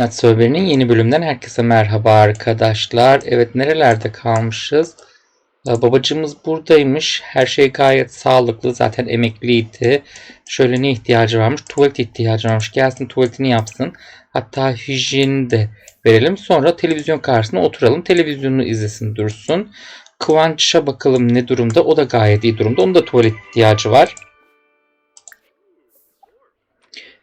Nat Sober'in yeni bölümden herkese merhaba arkadaşlar. Evet nerelerde kalmışız? Babacığımız buradaymış. Her şey gayet sağlıklı. Zaten emekliydi. Şöyle ne ihtiyacı varmış? Tuvalet ihtiyacı varmış. Gelsin tuvaletini yapsın. Hatta hijyeni de verelim. Sonra televizyon karşısına oturalım. Televizyonunu izlesin dursun. Kıvanç'a bakalım ne durumda. O da gayet iyi durumda. Onun da tuvalet ihtiyacı var.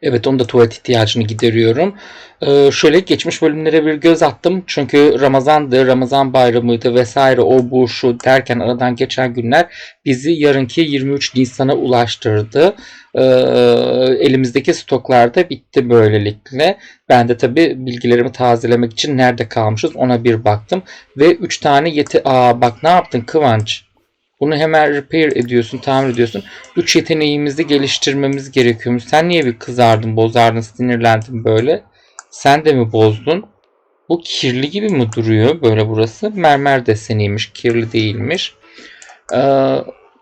Evet onun da tuvalet ihtiyacını gideriyorum. Ee, şöyle geçmiş bölümlere bir göz attım. Çünkü Ramazan'dı, Ramazan bayramıydı vesaire o bu şu derken aradan geçen günler bizi yarınki 23 Nisan'a ulaştırdı. Ee, elimizdeki stoklar da bitti böylelikle. Ben de tabi bilgilerimi tazelemek için nerede kalmışız ona bir baktım. Ve 3 tane yeti... Aa bak ne yaptın Kıvanç? Bunu hemen repair ediyorsun, tamir ediyorsun. 3 yeteneğimizi geliştirmemiz gerekiyormuş. Sen niye bir kızardın, bozardın, sinirlendin böyle? Sen de mi bozdun? Bu kirli gibi mi duruyor böyle burası? Mermer deseniymiş, kirli değilmiş. Ee,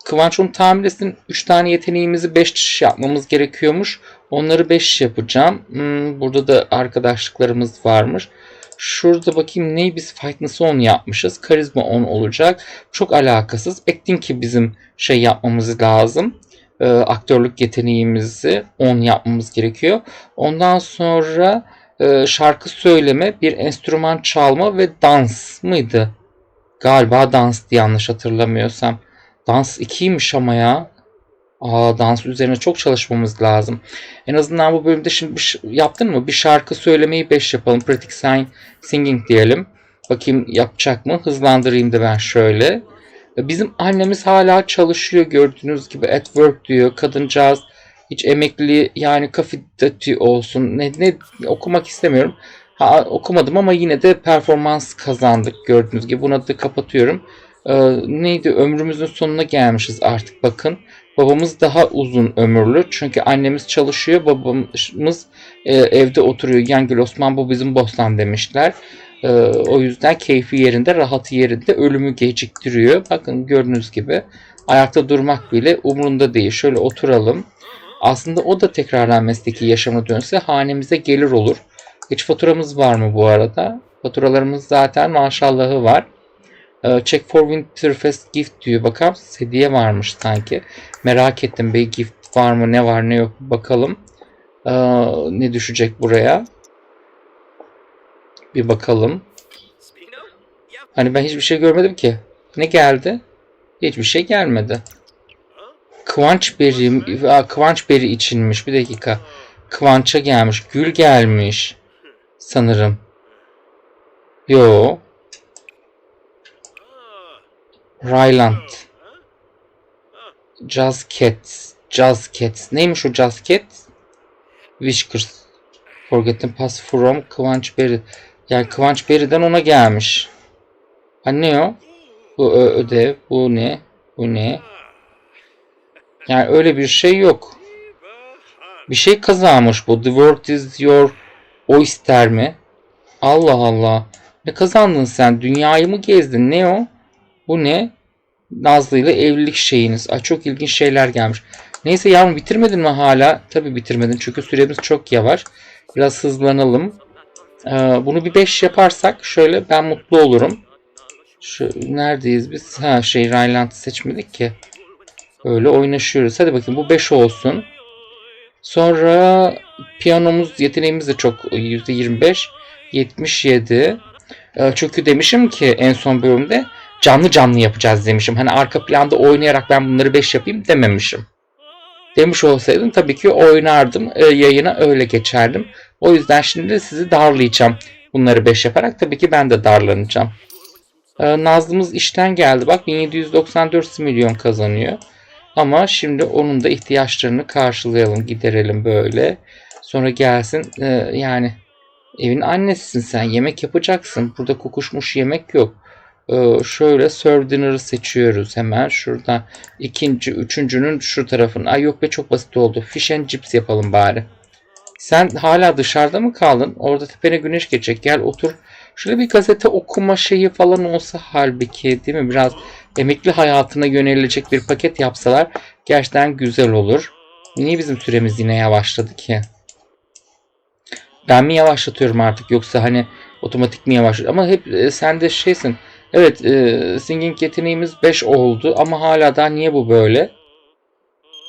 Kıvanç onu tamir etsin. 3 tane yeteneğimizi 5 yapmamız gerekiyormuş. Onları 5 yapacağım. Hmm, burada da arkadaşlıklarımız varmış. Şurada bakayım neyi biz fightness'ı 10 yapmışız. Karizma 10 olacak. Çok alakasız. Acting ki bizim şey yapmamız lazım. Ee, aktörlük yeteneğimizi 10 yapmamız gerekiyor. Ondan sonra e, şarkı söyleme, bir enstrüman çalma ve dans mıydı? Galiba danstı yanlış hatırlamıyorsam. Dans 2'ymiş ama ya. Aa, dans üzerine çok çalışmamız lazım. En azından bu bölümde şimdi bir yaptın mı? Bir şarkı söylemeyi 5 yapalım. Pratik sign- singing diyelim. Bakayım yapacak mı? Hızlandırayım da ben şöyle. E, Bizim annemiz hala çalışıyor gördüğünüz gibi at work diyor. Kadıncağız hiç emekli yani kafedati olsun. Ne, ne okumak istemiyorum. Ha, okumadım ama yine de performans kazandık gördüğünüz gibi. Buna da kapatıyorum. Ee, neydi ömrümüzün sonuna gelmişiz artık bakın. Babamız daha uzun ömürlü. Çünkü annemiz çalışıyor. Babamız e, evde oturuyor. Yangül Osman bu bizim bostan demişler. E, o yüzden keyfi yerinde, rahatı yerinde ölümü geciktiriyor. Bakın gördüğünüz gibi ayakta durmak bile umurunda değil. Şöyle oturalım. Aslında o da tekrardan mesleki yaşamına dönse hanemize gelir olur. Hiç faturamız var mı bu arada? Faturalarımız zaten maşallahı var. Ee, Check for Winterfest gift diyor. Bakalım hediye varmış sanki. Merak ettim bir gift var mı ne var ne yok bakalım. Ee, ne düşecek buraya? Bir bakalım. Hani ben hiçbir şey görmedim ki. Ne geldi? Hiçbir şey gelmedi. Kıvanç beri, Aa, Kıvanç beri içinmiş. Bir dakika. Kıvanç'a gelmiş. Gül gelmiş. Sanırım. Yo. Ryland. Jazz Cats. Jazz Cats. Neymiş o Jazz Cats? Whiskers. Forgotten Pass from Kıvanç Beri. Yani Kıvanç Beri'den ona gelmiş. Ha ne o? Bu ödev. Bu ne? Bu ne? Yani öyle bir şey yok. Bir şey kazanmış bu. The world is your oyster mi? Allah Allah. Ne kazandın sen? Dünyayı mı gezdin? Ne o? Bu ne? Nazlı ile evlilik şeyiniz. Ay çok ilginç şeyler gelmiş. Neyse yavrum bitirmedin mi hala? Tabii bitirmedin çünkü süremiz çok yavaş. Biraz hızlanalım. Ee, bunu bir 5 yaparsak şöyle ben mutlu olurum. Şu, neredeyiz biz? Ha şey Rhineland'ı seçmedik ki. Öyle oynaşıyoruz. Hadi bakayım bu 5 olsun. Sonra piyanomuz yeteneğimiz de çok %25. 77. Ee, çünkü demişim ki en son bölümde canlı canlı yapacağız demişim. Hani arka planda oynayarak ben bunları 5 yapayım dememişim. Demiş olsaydım tabii ki oynardım. e, yayına öyle geçerdim. O yüzden şimdi de sizi darlayacağım. Bunları 5 yaparak tabii ki ben de darlanacağım. Ee, Nazlımız işten geldi. Bak 1794 milyon kazanıyor. Ama şimdi onun da ihtiyaçlarını karşılayalım, giderelim böyle. Sonra gelsin e, yani evin annesisin sen yemek yapacaksın. Burada kokuşmuş yemek yok. Ee, şöyle serve dinner'ı seçiyoruz hemen şuradan. ikinci, üçüncünün şu tarafını. Ay yok be çok basit oldu. Fish and chips yapalım bari. Sen hala dışarıda mı kaldın? Orada tepene güneş geçecek. Gel otur. Şöyle bir gazete okuma şeyi falan olsa halbuki değil mi? Biraz emekli hayatına yönelilecek bir paket yapsalar gerçekten güzel olur. Niye bizim süremiz yine yavaşladı ki? Ben mi yavaşlatıyorum artık yoksa hani otomatik mi yavaşlıyor? Ama hep e, sen de şeysin. Evet e, singing yeteneğimiz 5 oldu ama hala daha niye bu böyle?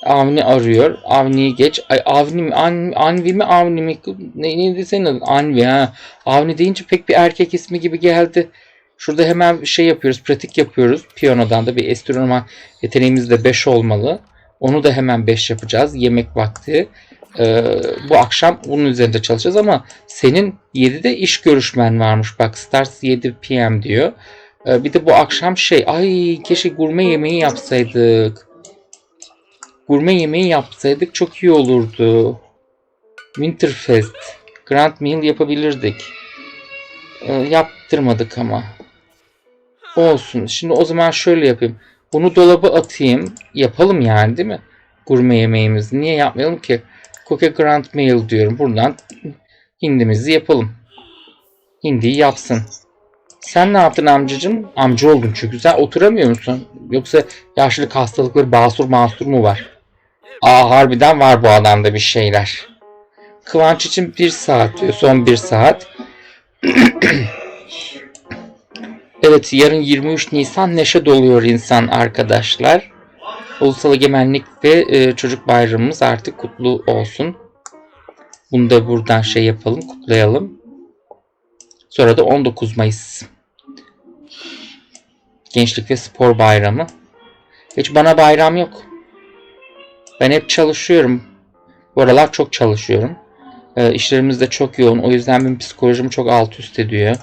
Avni arıyor. Avni'yi geç. Ay Avni mi? An, Anvi mi? Avni mi? Ne, neydi senin adın? Anvi ha. Avni deyince pek bir erkek ismi gibi geldi. Şurada hemen şey yapıyoruz. Pratik yapıyoruz. Piyanodan da bir enstrüman yeteneğimiz de 5 olmalı. Onu da hemen 5 yapacağız. Yemek vakti. Ee, bu akşam bunun üzerinde çalışacağız ama senin 7'de iş görüşmen varmış. Bak starts 7 p.m. diyor. Ee, bir de bu akşam şey ay keşke gurme yemeği yapsaydık. Gurme yemeği yapsaydık çok iyi olurdu. Winterfest. Grand Meal yapabilirdik. Ee, yaptırmadık ama. Olsun. Şimdi o zaman şöyle yapayım. Bunu dolaba atayım. Yapalım yani değil mi? Gurme yemeğimizi. Niye yapmayalım ki? Cookie Grand Meal diyorum. Buradan hindimizi yapalım. Hindiyi yapsın. Sen ne yaptın amcacığım? Amca oldun çünkü. Sen oturamıyor musun? Yoksa yaşlılık hastalıkları basur masur mu var? Aa harbiden var bu adamda bir şeyler. Kıvanç için bir saat diyor. Son bir saat. evet yarın 23 Nisan neşe doluyor insan arkadaşlar. Ulusal Egemenlik ve e, Çocuk Bayramımız artık kutlu olsun. Bunu da buradan şey yapalım, kutlayalım. Sonra da 19 Mayıs. Gençlik ve Spor Bayramı. Hiç bana bayram yok. Ben hep çalışıyorum. Bu aralar çok çalışıyorum. E, işlerimiz de çok yoğun. O yüzden benim psikolojim çok alt üst ediyor.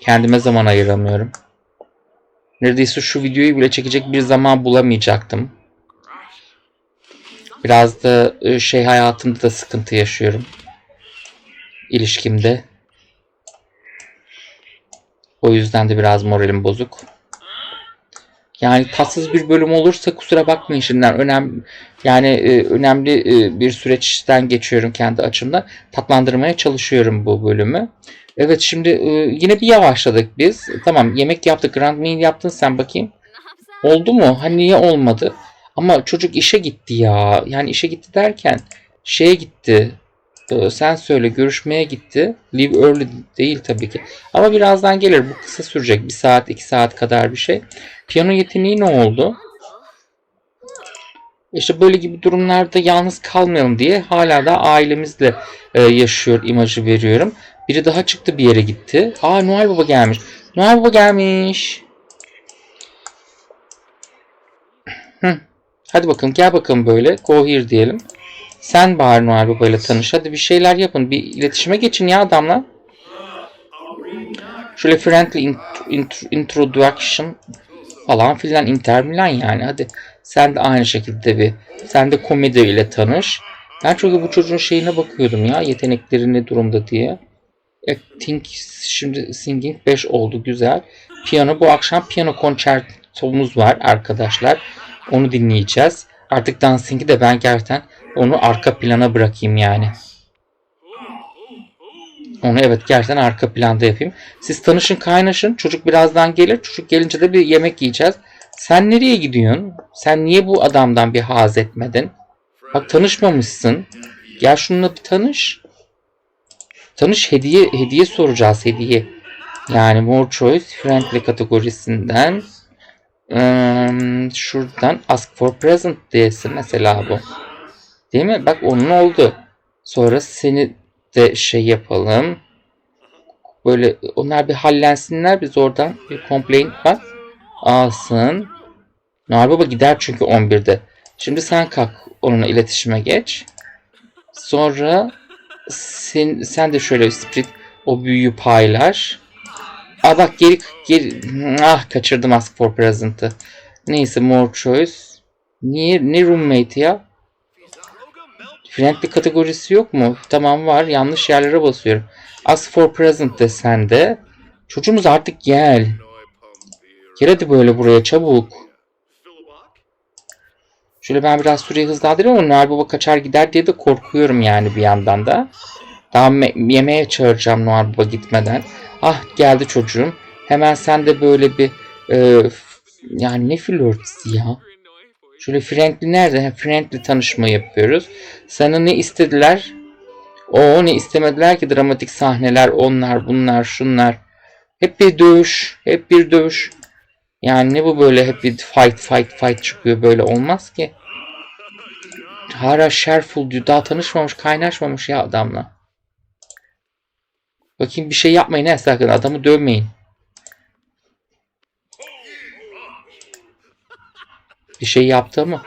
Kendime zaman ayıramıyorum. Neredeyse şu videoyu bile çekecek bir zaman bulamayacaktım. Biraz da e, şey hayatımda da sıkıntı yaşıyorum. İlişkimde. O yüzden de biraz moralim bozuk. Yani tatsız bir bölüm olursa kusura bakmayın şimdiden. Önemli yani e, önemli e, bir süreçten geçiyorum kendi açımdan. Tatlandırmaya çalışıyorum bu bölümü. Evet şimdi e, yine bir yavaşladık biz. Tamam yemek yaptık. Grand meal yaptın sen bakayım. Oldu mu? Hani niye olmadı? Ama çocuk işe gitti ya. Yani işe gitti derken şeye gitti. E, sen söyle görüşmeye gitti. Leave early değil tabii ki. Ama birazdan gelir. Bu kısa sürecek. Bir saat iki saat kadar bir şey. Piyano yeteneği ne oldu? İşte böyle gibi durumlarda yalnız kalmayalım diye hala da ailemizle e, yaşıyor imajı veriyorum. Biri daha çıktı bir yere gitti. Aa Noel Baba gelmiş. Noel Baba gelmiş. Hadi bakalım gel bakalım böyle. Go here diyelim. Sen bari Noel Baba ile tanış. Hadi bir şeyler yapın. Bir iletişime geçin ya adamla. Şöyle friendly int- int- introduction falan filan Inter yani. Hadi sen de aynı şekilde bir sen de komedi ile tanış. Ben çünkü bu çocuğun şeyine bakıyordum ya yetenekleri ne durumda diye. Acting şimdi singing 5 oldu güzel. Piyano bu akşam piyano konçertomuz var arkadaşlar. Onu dinleyeceğiz. Artık dancing'i de ben gerçekten onu arka plana bırakayım yani. Onu evet gerçekten arka planda yapayım. Siz tanışın kaynaşın. Çocuk birazdan gelir. Çocuk gelince de bir yemek yiyeceğiz. Sen nereye gidiyorsun? Sen niye bu adamdan bir haz etmedin? Bak tanışmamışsın. Gel şununla bir tanış. Tanış hediye hediye soracağız hediye. Yani more choice friendly kategorisinden ım, şuradan ask for present diyesin mesela bu. Değil mi? Bak onun oldu. Sonra seni de şey yapalım. Böyle onlar bir hallensinler biz oradan bir complaint var. Alsın. Noel Baba gider çünkü 11'de. Şimdi sen kalk onunla iletişime geç. Sonra sen, sen de şöyle split o büyüyü paylaş. Aa bak geri, geri ah kaçırdım ask for present'ı. Neyse more choice. Niye ne roommate ya? Friendly kategorisi yok mu? Tamam var. Yanlış yerlere basıyorum. Ask for present de sende. Çocuğumuz artık gel. Gel hadi böyle buraya çabuk. Şöyle ben biraz süreyi hızlandırayım ama Noel Baba kaçar gider diye de korkuyorum yani bir yandan da. Daha me- yemeğe çağıracağım Noel Baba gitmeden. Ah geldi çocuğum. Hemen sen de böyle bir e, yani ne flörtüsü ya. Şöyle friendly nerede? Friendly tanışma yapıyoruz. Sana ne istediler? O ne istemediler ki dramatik sahneler, onlar, bunlar, şunlar. Hep bir dövüş, hep bir dövüş. Yani ne bu böyle hep bir fight, fight, fight çıkıyor böyle olmaz ki. Hala Sherful diyor. Daha tanışmamış, kaynaşmamış ya adamla. Bakayım bir şey yapmayın he sakın. Adamı dövmeyin. Bir şey yaptı mı?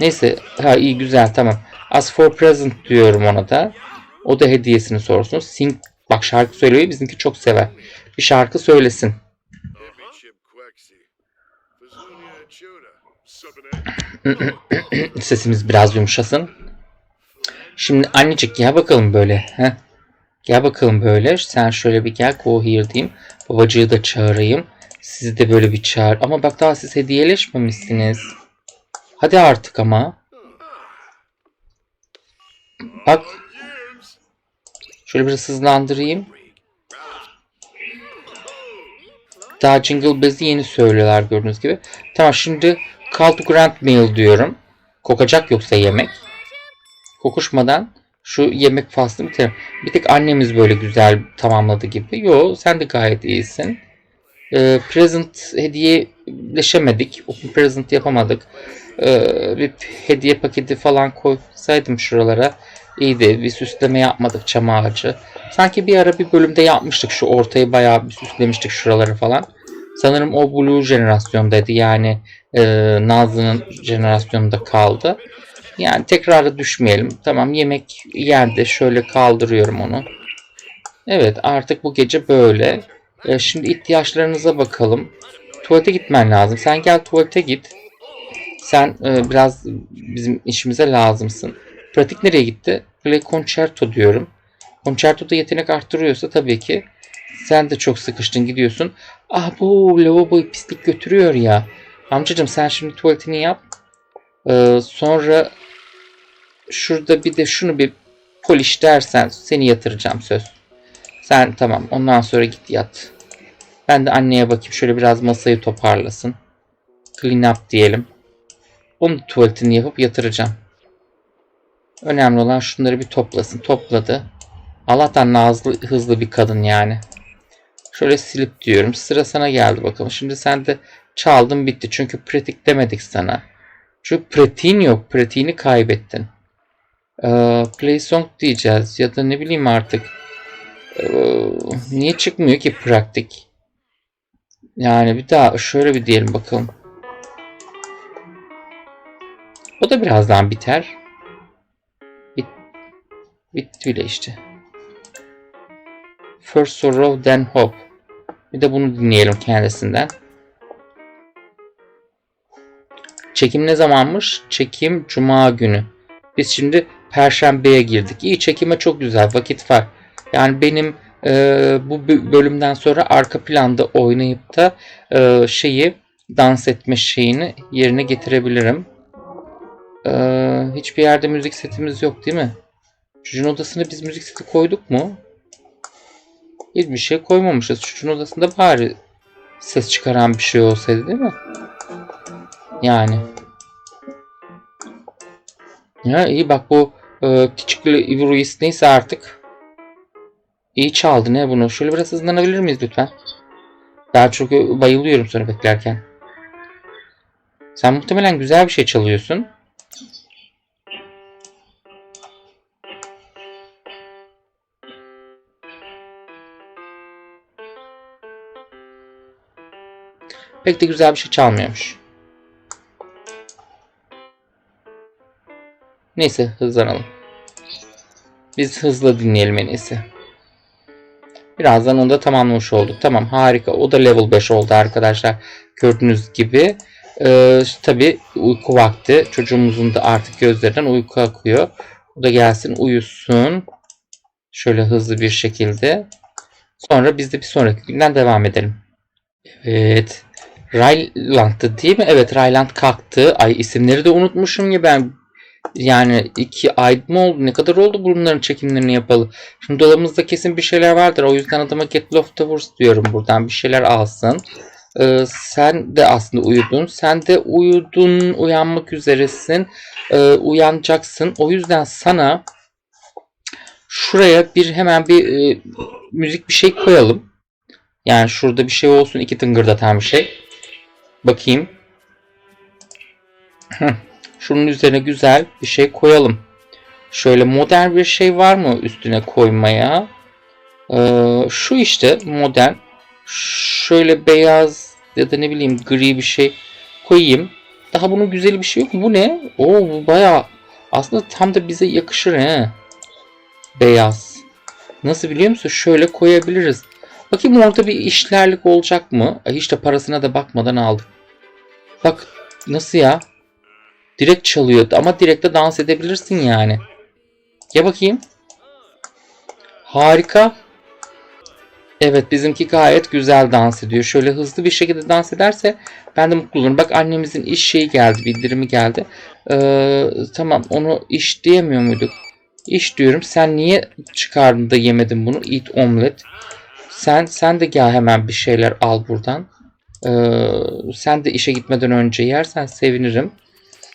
Neyse. Ha iyi güzel tamam. As for present diyorum ona da. O da hediyesini sorsun. Sing bak şarkı söylüyor. Bizimki çok sever. Bir şarkı söylesin. Sesimiz biraz yumuşasın. Şimdi annecik gel bakalım böyle. Heh. Gel bakalım böyle. Sen şöyle bir gel. Go here diyeyim. Babacığı da çağırayım. Sizi de böyle bir çağır. Ama bak daha siz hediyeleşmemişsiniz. Hadi artık ama. Bak. Şöyle biraz hızlandırayım. Daha Jingle Bells'i yeni söylüyorlar gördüğünüz gibi. Tamam şimdi Call to Grand Meal diyorum. Kokacak yoksa yemek. Kokuşmadan şu yemek faslını bitirelim. Bir tek annemiz böyle güzel tamamladı gibi. Yo sen de gayet iyisin. Ee, present hediyeleşemedik. Open present yapamadık. Ee, bir hediye paketi falan koysaydım şuralara. İyiydi. Bir süsleme yapmadık çam ağacı. Sanki bir ara bir bölümde yapmıştık şu ortayı bayağı bir süslemiştik şuraları falan. Sanırım o Blue jenerasyondaydı yani e, Nazlı'nın jenerasyonunda kaldı. Yani tekrara düşmeyelim. Tamam yemek yerde şöyle kaldırıyorum onu. Evet artık bu gece böyle. E, şimdi ihtiyaçlarınıza bakalım. Tuvalete gitmen lazım. Sen gel tuvalete git. Sen e, biraz bizim işimize lazımsın. Pratik nereye gitti? Play Concerto diyorum. Concerto'da yetenek arttırıyorsa tabii ki sen de çok sıkıştın gidiyorsun. Ah bu lavaboyu pislik götürüyor ya. Amcacım sen şimdi tuvaletini yap. Ee, sonra şurada bir de şunu bir polish dersen seni yatıracağım söz. Sen tamam ondan sonra git yat. Ben de anneye bakayım şöyle biraz masayı toparlasın. Clean up diyelim. Onun tuvaletini yapıp yatıracağım. Önemli olan şunları bir toplasın. Topladı. Allah'tan nazlı hızlı bir kadın yani. Şöyle silip diyorum. Sıra sana geldi bakalım. Şimdi sen de çaldın bitti. Çünkü pratik demedik sana. Çünkü pratiğin yok. Pratiğini kaybettin. Ee, play song diyeceğiz. Ya da ne bileyim artık. Ee, niye çıkmıyor ki praktik? Yani bir daha şöyle bir diyelim bakalım. O da birazdan biter. Bit, bitti bile işte. First Sorrow Then Hope. Bir de bunu dinleyelim kendisinden. Çekim ne zamanmış? Çekim Cuma günü. Biz şimdi Perşembe'ye girdik. İyi çekime çok güzel vakit var. Yani benim e, bu bö- bölümden sonra arka planda oynayıp da e, şeyi dans etme şeyini yerine getirebilirim. E, hiçbir yerde müzik setimiz yok değil mi? Çocuğun odasına biz müzik seti koyduk mu? Hiçbir şey koymamışız. Çocuğun odasında bari ses çıkaran bir şey olsaydı değil mi? Yani. Ya iyi bak bu e, küçük Ivruis neyse artık. İyi çaldı ne bunu. Şöyle biraz hızlanabilir miyiz lütfen? Daha çok bayılıyorum sonra beklerken. Sen muhtemelen güzel bir şey çalıyorsun. Pek de güzel bir şey çalmıyormuş. Neyse hızlanalım. Biz hızlı dinleyelim en iyisi. Birazdan onu da tamamlamış olduk. Tamam harika. O da level 5 oldu arkadaşlar. Gördüğünüz gibi. Ee, Tabi uyku vakti. Çocuğumuzun da artık gözlerinden uyku akıyor. O da gelsin uyusun. Şöyle hızlı bir şekilde. Sonra biz de bir sonraki günden devam edelim. Evet. Ryland'dı değil mi? Evet Ryland kalktı. Ay isimleri de unutmuşum ya ben. Yani iki ay mı oldu? Ne kadar oldu bunların çekimlerini yapalı? Şimdi dolabımızda kesin bir şeyler vardır. O yüzden adama Get Love Towers diyorum buradan. Bir şeyler alsın. Ee, sen de aslında uyudun. Sen de uyudun. Uyanmak üzeresin. Ee, uyanacaksın. O yüzden sana Şuraya bir hemen bir e, müzik bir şey koyalım. Yani şurada bir şey olsun iki tıngırdatan bir şey. Bakayım. Şunun üzerine güzel bir şey koyalım. Şöyle modern bir şey var mı üstüne koymaya? Ee, şu işte modern. Şöyle beyaz ya da ne bileyim gri bir şey koyayım. Daha bunun güzel bir şey yok. Bu ne? Oo bu bayağı aslında tam da bize yakışır he. Beyaz. Nasıl biliyor musun? Şöyle koyabiliriz. Bakayım orada bir işlerlik olacak mı? Ay, Hiç de parasına da bakmadan aldık. Bak nasıl ya? Direkt çalıyor ama direkt de dans edebilirsin yani. Ya bakayım. Harika. Evet bizimki gayet güzel dans ediyor. Şöyle hızlı bir şekilde dans ederse ben de mutlu olurum. Bak annemizin iş şeyi geldi, bildirimi geldi. Ee, tamam onu iş diyemiyor muyduk? İş diyorum. Sen niye çıkardın da yemedin bunu? Eat omelet. Sen sen de gel hemen bir şeyler al buradan. Ee, sen de işe gitmeden önce yersen sevinirim.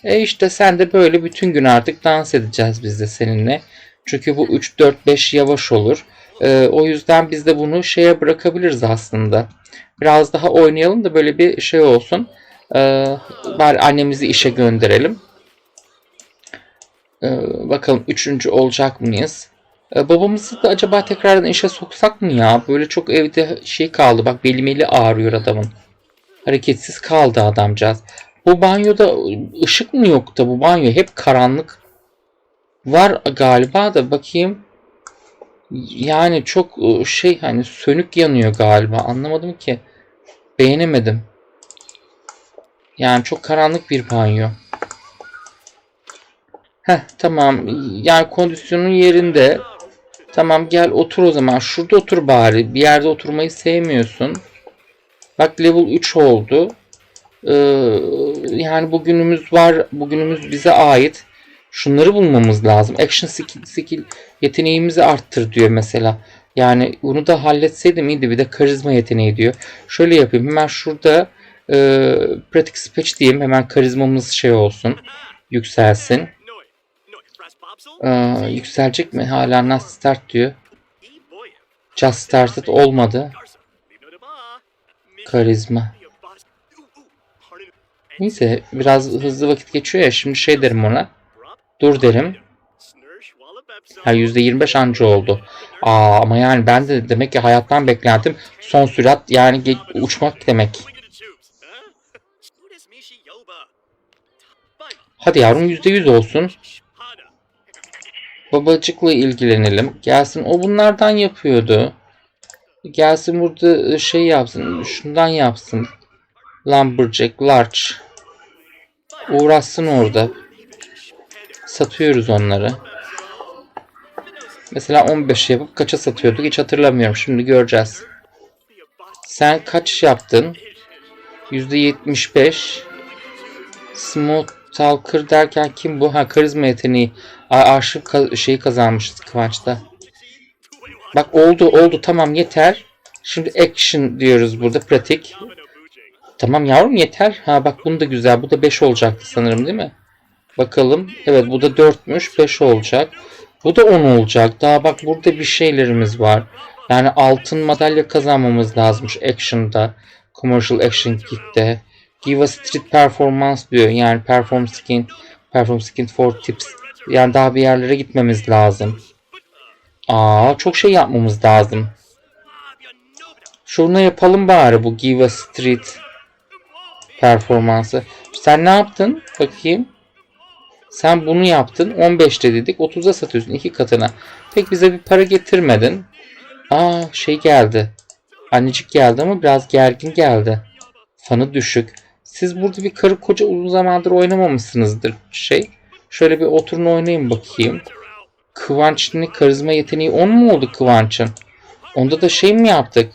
E işte sen de böyle bütün gün artık dans edeceğiz biz de seninle. Çünkü bu 3 4 5 yavaş olur. Ee, o yüzden biz de bunu şeye bırakabiliriz aslında. Biraz daha oynayalım da böyle bir şey olsun. Ee, bari annemizi işe gönderelim. Ee, bakalım üçüncü olacak mıyız? Ee, babamızı da acaba tekrardan işe soksak mı ya? Böyle çok evde şey kaldı. Bak belim eli ağrıyor adamın. Hareketsiz kaldı adamcağız. Bu banyoda ışık mı yok bu banyo hep karanlık. Var galiba da bakayım. Yani çok ıı, şey hani sönük yanıyor galiba. Anlamadım ki. Beğenemedim. Yani çok karanlık bir banyo. Heh tamam. Yani kondisyonun yerinde. Tamam gel otur o zaman. Şurada otur bari. Bir yerde oturmayı sevmiyorsun. Bak level 3 oldu. Ee, yani bugünümüz var. Bugünümüz bize ait. Şunları bulmamız lazım. Action skill, skill yeteneğimizi arttır diyor mesela. Yani bunu da halletseydim iyiydi. Bir de karizma yeteneği diyor. Şöyle yapayım. Hemen şurada e, pratik speech diyeyim. Hemen karizmamız şey olsun. Yükselsin. Ee, yükselecek mi? Hala not start diyor. Just started olmadı. Karizma. Neyse biraz hızlı vakit geçiyor ya. Şimdi şey derim ona. Dur derim. Ha %25 anca oldu. Aa, ama yani ben de demek ki hayattan beklentim son sürat yani uçmak demek. Hadi yavrum %100 olsun. Babacıkla ilgilenelim. Gelsin o bunlardan yapıyordu. Gelsin burada şey yapsın. Şundan yapsın. Lumberjack large. Uğraşsın orada. Satıyoruz onları. Mesela 15 yapıp kaça satıyorduk hiç hatırlamıyorum. Şimdi göreceğiz. Sen kaç yaptın? %75. Smooth Talker derken kim bu? Ha karizma yeteneği. Arşiv ka- şeyi kazanmışız Kıvanç'ta. Bak oldu oldu tamam yeter. Şimdi action diyoruz burada pratik. Tamam yavrum yeter. Ha bak bunu da güzel. Bu da 5 olacaktı sanırım değil mi? Bakalım. Evet bu da 4'müş. 5 olacak. Bu da 10 olacak. Daha bak burada bir şeylerimiz var. Yani altın madalya kazanmamız lazımmış Action'da. Commercial Action Kit'te. Give a street performance diyor. Yani perform skin, perform skin for tips. Yani daha bir yerlere gitmemiz lazım. Aa çok şey yapmamız lazım. Şunu yapalım bari bu Give a Street performansı. Sen ne yaptın? Bakayım. Sen bunu yaptın. 15'te dedik. 30'a satıyorsun. iki katına. Pek bize bir para getirmedin. Aa şey geldi. Annecik geldi ama biraz gergin geldi. Fanı düşük. Siz burada bir karı koca uzun zamandır oynamamışsınızdır şey. Şöyle bir oturun oynayın bakayım. Kıvanç'ın karizma yeteneği 10 mu oldu Kıvanç'ın? Onda da şey mi yaptık?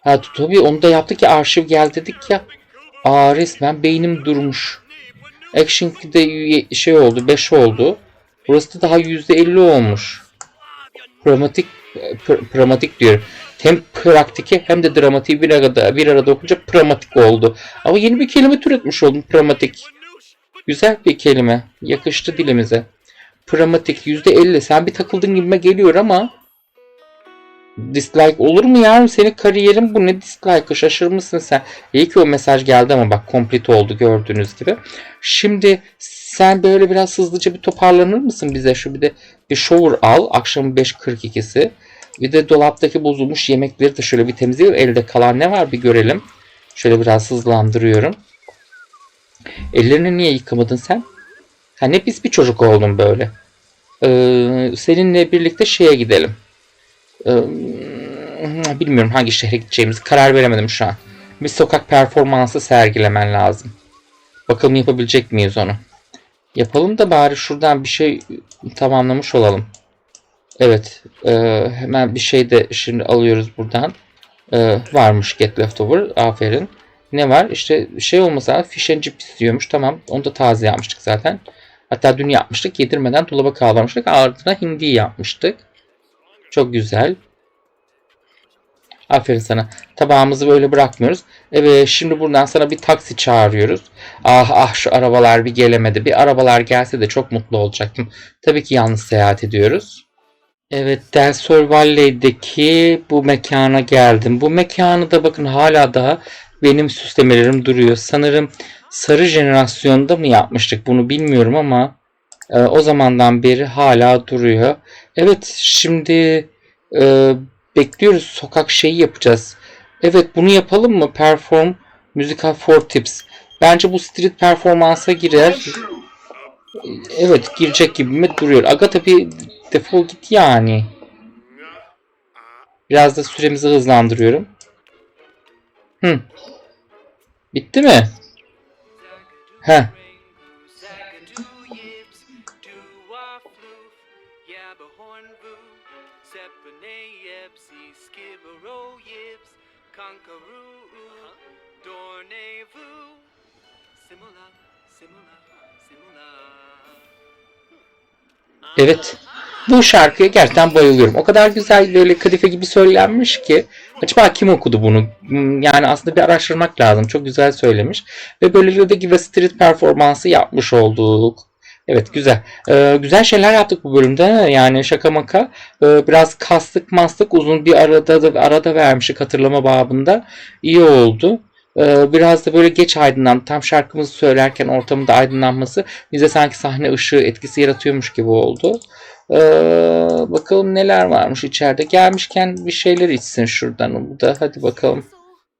Ha tabii onu da yaptık ya arşiv gel dedik ya. Aa resmen beynim durmuş. Action'de şey oldu 5 oldu. Burası da daha %50 olmuş. Pragmatik pr- pragmatik diyorum. Hem praktiki hem de dramatiği bir arada bir arada okunca pragmatik oldu. Ama yeni bir kelime türetmiş oldum pragmatik. Güzel bir kelime. Yakıştı dilimize. Pragmatik %50. Sen bir takıldın gibime geliyor ama dislike olur mu ya? Senin kariyerin bu ne dislike'ı şaşırmışsın sen. İyi ki o mesaj geldi ama bak complete oldu gördüğünüz gibi. Şimdi sen böyle biraz hızlıca bir toparlanır mısın bize? Şu bir de bir shower al. Akşam 5.42'si. Bir de dolaptaki bozulmuş yemekleri de şöyle bir temizleyelim. Elde kalan ne var bir görelim. Şöyle biraz hızlandırıyorum. Ellerini niye yıkamadın sen? Ha ne pis bir çocuk oldun böyle. Ee, seninle birlikte şeye gidelim. Ee, bilmiyorum hangi şehre gideceğimizi karar veremedim şu an. Bir sokak performansı sergilemen lazım. Bakalım yapabilecek miyiz onu? Yapalım da bari şuradan bir şey tamamlamış olalım. Evet. e, hemen bir şey de şimdi alıyoruz buradan. E, varmış get leftover. Aferin. Ne var? İşte şey olmasa fish and chip istiyormuş. Tamam. Onu da taze yapmıştık zaten. Hatta dün yapmıştık. Yedirmeden dolaba kaldırmıştık. Ardına hindi yapmıştık. Çok güzel. Aferin sana. Tabağımızı böyle bırakmıyoruz. Evet şimdi buradan sana bir taksi çağırıyoruz. Ah ah şu arabalar bir gelemedi. Bir arabalar gelse de çok mutlu olacaktım. Tabii ki yalnız seyahat ediyoruz. Evet Del Sol Valley'deki bu mekana geldim. Bu mekanı da bakın hala daha benim süslemelerim duruyor. Sanırım sarı jenerasyonda mı yapmıştık bunu bilmiyorum ama e, o zamandan beri hala duruyor. Evet şimdi e, bekliyoruz sokak şeyi yapacağız. Evet bunu yapalım mı? Perform Musical for Tips. Bence bu street performansa girer. Evet girecek gibi mi duruyor. Aga tabi defol git yani. Biraz da süremizi hızlandırıyorum. Hı. Bitti mi? Heh. Evet. Bu şarkıya gerçekten bayılıyorum. O kadar güzel böyle kadife gibi söylenmiş ki. Acaba kim okudu bunu? Hmm, Yani aslında bir araştırmak lazım. Çok güzel söylemiş. Ve böylelikle gibi street performansı yapmış olduk. Evet güzel. Ee, güzel şeyler yaptık bu bölümde. Yani şaka maka. Ee, biraz kastık mastık uzun bir arada da arada vermiştik hatırlama babında. İyi oldu. Ee, biraz da böyle geç aydınlandı. Tam şarkımızı söylerken ortamın da aydınlanması bize sanki sahne ışığı etkisi yaratıyormuş gibi oldu. Ee, bakalım neler varmış içeride. Gelmişken bir şeyler içsin şuradan. Bu da hadi bakalım.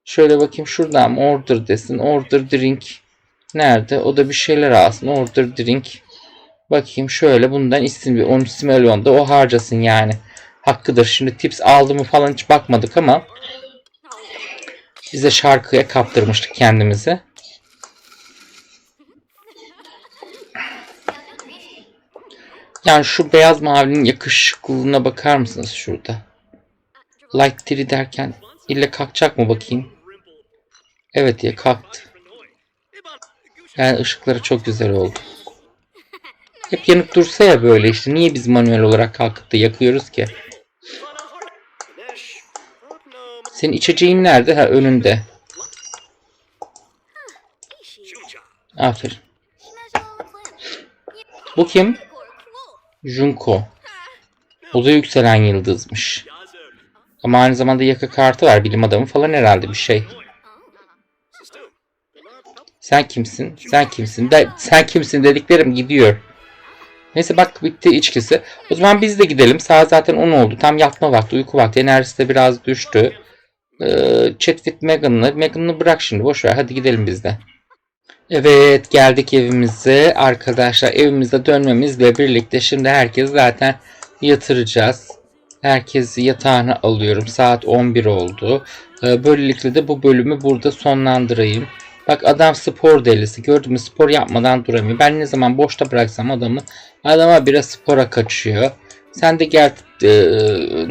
Şöyle bakayım şuradan mı order desin. Order drink. Nerede? O da bir şeyler alsın. Order drink. Bakayım şöyle bundan içsin bir 13 milyon da o harcasın yani. Hakkıdır. Şimdi tips aldı mı falan hiç bakmadık ama biz de şarkıya kaptırmıştık kendimizi. Yani şu beyaz mavinin yakışıklılığına bakar mısınız şurada? Light 3 derken ille kalkacak mı bakayım? Evet ya kalktı. Yani ışıkları çok güzel oldu. Hep yanık dursa ya böyle işte. Niye biz manuel olarak kalkıp da yakıyoruz ki? Senin içeceğin nerede? Ha önünde. Aferin. Bu kim? Junko. O da yükselen yıldızmış. Ama aynı zamanda yaka kartı var. Bilim adamı falan herhalde bir şey. Sen kimsin? Sen kimsin? De, sen kimsin dediklerim gidiyor. Neyse bak bitti içkisi. O zaman biz de gidelim. Saat zaten 10 oldu. Tam yatma vakti, uyku vakti. Enerjisi de biraz düştü. Ee, chat with Megan'ı. Megan'ı bırak şimdi. Boş ver. Hadi gidelim biz de. Evet geldik evimize. Arkadaşlar evimize dönmemizle birlikte şimdi herkes zaten yatıracağız. Herkesi yatağına alıyorum. Saat 11 oldu. Ee, böylelikle de bu bölümü burada sonlandırayım. Bak adam spor delisi. Gördün mü spor yapmadan duramıyor. Ben ne zaman boşta bıraksam adamı adama biraz spora kaçıyor. Sen de gel e,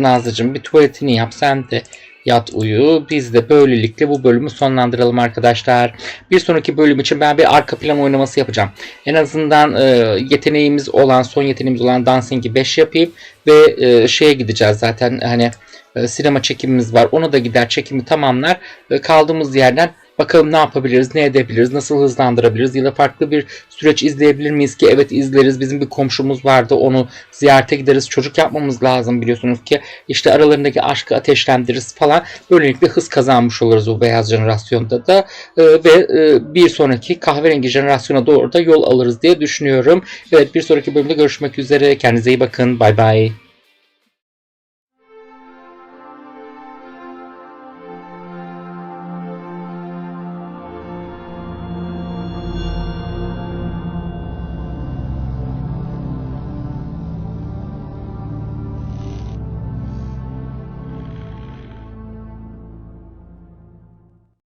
Nazlıcığım bir tuvaletini yap. Sen de yat uyu. Biz de böylelikle bu bölümü sonlandıralım arkadaşlar. Bir sonraki bölüm için ben bir arka plan oynaması yapacağım. En azından e, yeteneğimiz olan, son yeteneğimiz olan Dancing'i 5 yapayım ve e, şeye gideceğiz zaten hani e, sinema çekimimiz var. Ona da gider çekimi tamamlar. E, kaldığımız yerden Bakalım ne yapabiliriz, ne edebiliriz, nasıl hızlandırabiliriz ya da farklı bir süreç izleyebilir miyiz ki? Evet izleriz. Bizim bir komşumuz vardı. Onu ziyarete gideriz. Çocuk yapmamız lazım biliyorsunuz ki. İşte aralarındaki aşkı ateşlendiririz falan. Böylelikle hız kazanmış oluruz bu beyaz jenerasyonda da. Ee, ve e, bir sonraki kahverengi jenerasyona doğru da yol alırız diye düşünüyorum. Evet bir sonraki bölümde görüşmek üzere. Kendinize iyi bakın. Bay bay.